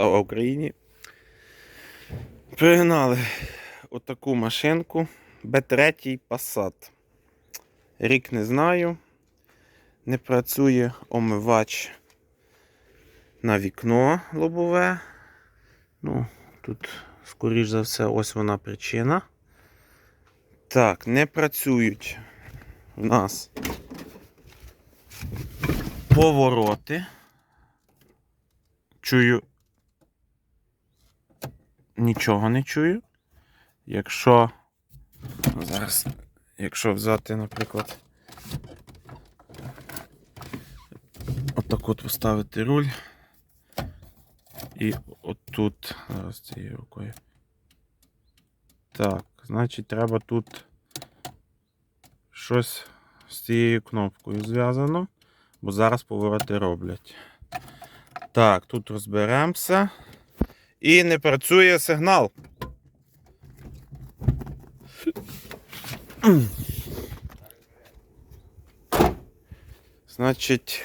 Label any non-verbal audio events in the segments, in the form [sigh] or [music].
Слава Україні! Пригнали отаку машинку Б3 Passat. Рік не знаю. Не працює омивач на вікно лобове. Ну, тут, скоріш за все, ось вона причина. Так, не працюють у нас повороти. Чую. Нічого не чую. Якщо. Зараз, якщо взяти, наприклад. Отак от поставити руль. І отут. Зараз цією рукою. Так, значить, треба тут щось з цією кнопкою зв'язано, бо зараз повороти роблять. Так, тут розберемося. І не працює сигнал. Значить,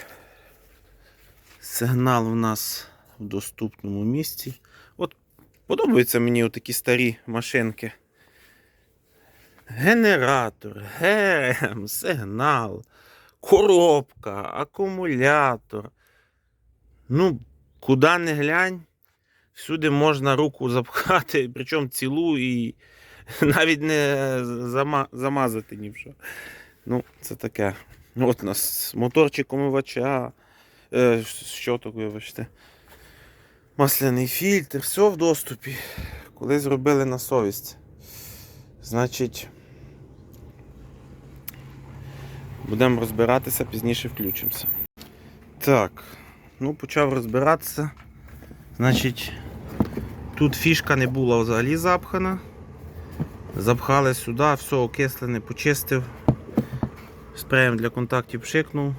сигнал у нас в доступному місці. От подобаються мені такі старі машинки. Генератор, ГРМ, сигнал, коробка, акумулятор. Ну, куди не глянь, всюди можна руку запхати, [laughs] причому цілу і [laughs] навіть не зама- замазати ні в що. Ну, це таке. От у нас моторчик омивача. Е, що таке, вибачте? Масляний фільтр, все в доступі. Коли зробили на совість. Значить, будемо розбиратися, пізніше включимося. Так, ну почав розбиратися. Значить, тут фішка не була взагалі запхана. Запхали сюди, все окислене, почистив. Спреєм для контактів пшикнув.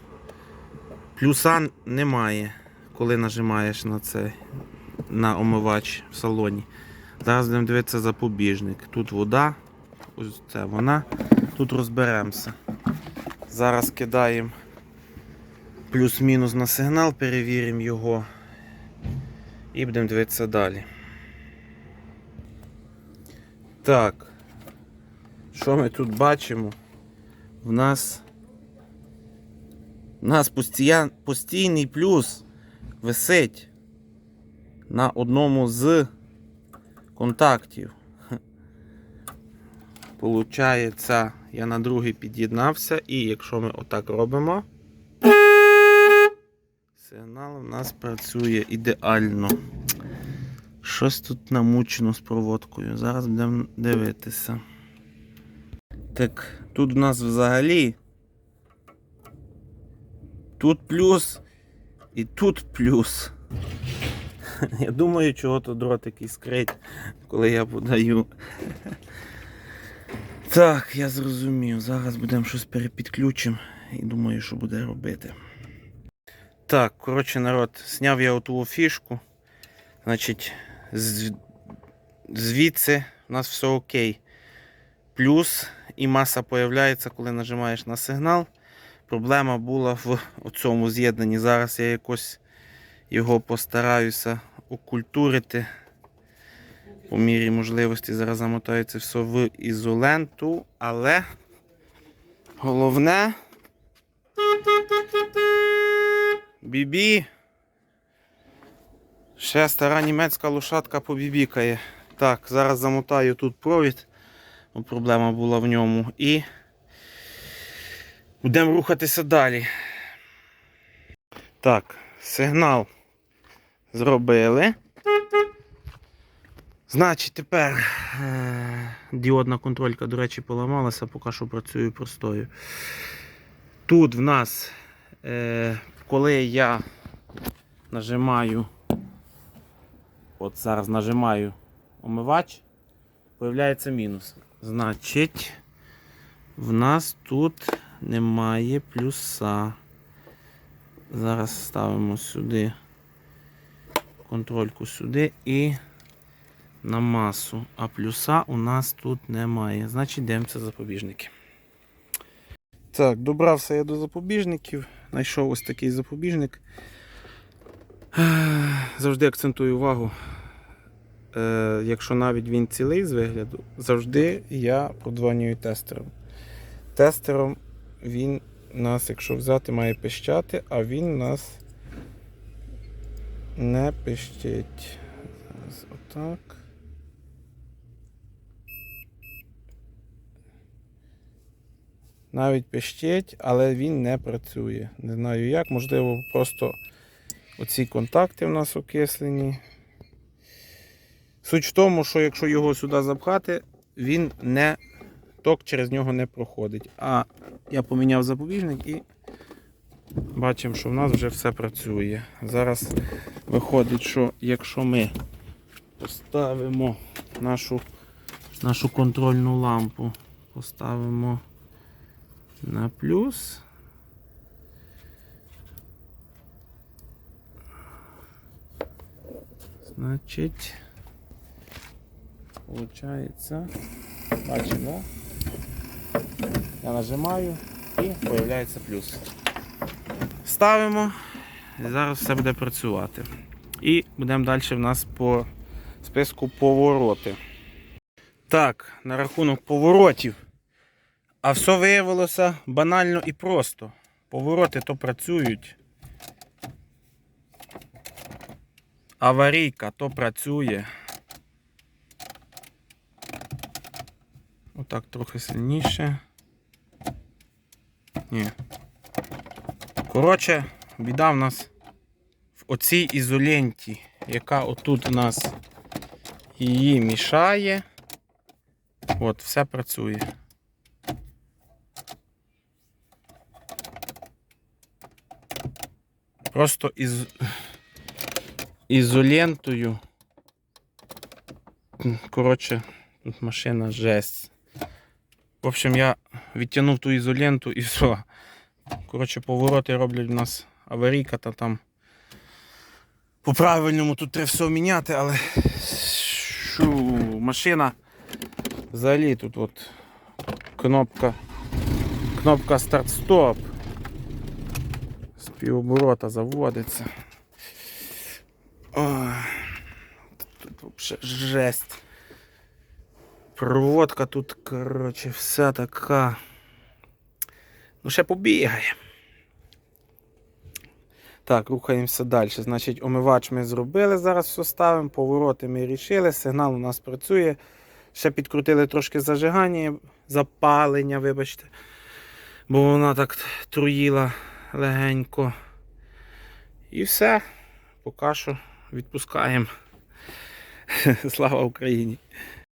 Плюса немає, коли нажимаєш на цей на омивач в салоні. Зараз будемо дивитися запобіжник. Тут вода, ось це вона. Тут розберемося. Зараз кидаємо плюс-мінус на сигнал, перевіримо його і будемо дивитися далі. Так, що ми тут бачимо? В нас у нас постійн- постійний плюс висить на одному з контактів. [laughs] Получається, я на другий під'єднався, і якщо ми отак робимо, [laughs] сигнал у нас працює ідеально. Щось тут намучено з проводкою. Зараз будемо дивитися. Так, тут у нас взагалі. Тут плюс і тут плюс. [laughs] Я думаю, чого то дротик іскрить, коли я подаю. [laughs] Так, я зрозумів. Зараз будемо щось перепідключимо і думаю, що буде робити. Так, коротше, народ, зняв я оту фішку. Значить, звідси у нас все окей. Плюс і маса появляється, коли нажимаєш на сигнал. Проблема була в цьому з'єднанні. Зараз я якось його постараюся окультурити. По мірі можливості зараз замотаю це все в ізоленту, але головне бібі. Ще стара німецька лошадка побібікає. Так, зараз замотаю тут провід. бо Проблема була в ньому. І будемо рухатися далі. Так, сигнал зробили. Значить, тепер е, діодна контролька, до речі, поламалася, поки що працюю простою. Тут в нас, е, коли я нажимаю, от зараз нажимаю омивач, появляється мінус. Значить, в нас тут немає плюса. Зараз ставимо сюди контрольку сюди і на масу. А плюса у нас тут немає. Значить, дивимося запобіжники. Так, добрався я до запобіжників. Знайшов ось такий запобіжник. Завжди акцентую увагу. Е, якщо навіть він цілий з вигляду, завжди я подзвонюю тестером. Тестером він нас, якщо взяти, має пищати, а він нас не пищить. Зараз отак. Навіть пищить, але він не працює. Не знаю як, можливо, просто оці контакти в нас окислені. Суть в тому, що якщо його сюди запхати, він не ток через нього не проходить. А я поміняв запобіжник і бачимо, що в нас вже все працює. Зараз виходить, що якщо ми поставимо нашу, нашу контрольну лампу, поставимо на плюс. Значить, получається, бачимо, я нажимаю і появляється плюс. Ставимо, і зараз все буде працювати. І будемо далі в нас по списку повороти. Так, на рахунок поворотів. А все виявилося банально і просто. Повороти то працюють. Аварійка то працює. Отак трохи сильніше. Ні. Коротше, біда в нас в оцій ізоленті, яка отут у нас її мішає. От, все працює. Просто із... ізолентою. Коротше, тут машина жесть. В общем, я відтягнув ту ізоленту і [laughs] все. Коротше, повороти роблять у нас аварійка та там. По правильному тут треба все міняти, але шу, машина взагалі тут от кнопка. Кнопка старт-стоп. З півоборота заводиться. Ой, тут жесть. Проводка тут, коротше, вся така. Ну, ще побігає. Так, рухаємося далі. Значить, омивач ми зробили, зараз все ставимо, повороти ми рішили, сигнал у нас працює. Ще підкрутили трошки зажигання, запалення, вибачте. Бо вона так труїла легенько. І все. Поки що відпускаємо. [laughs] Слава Україні!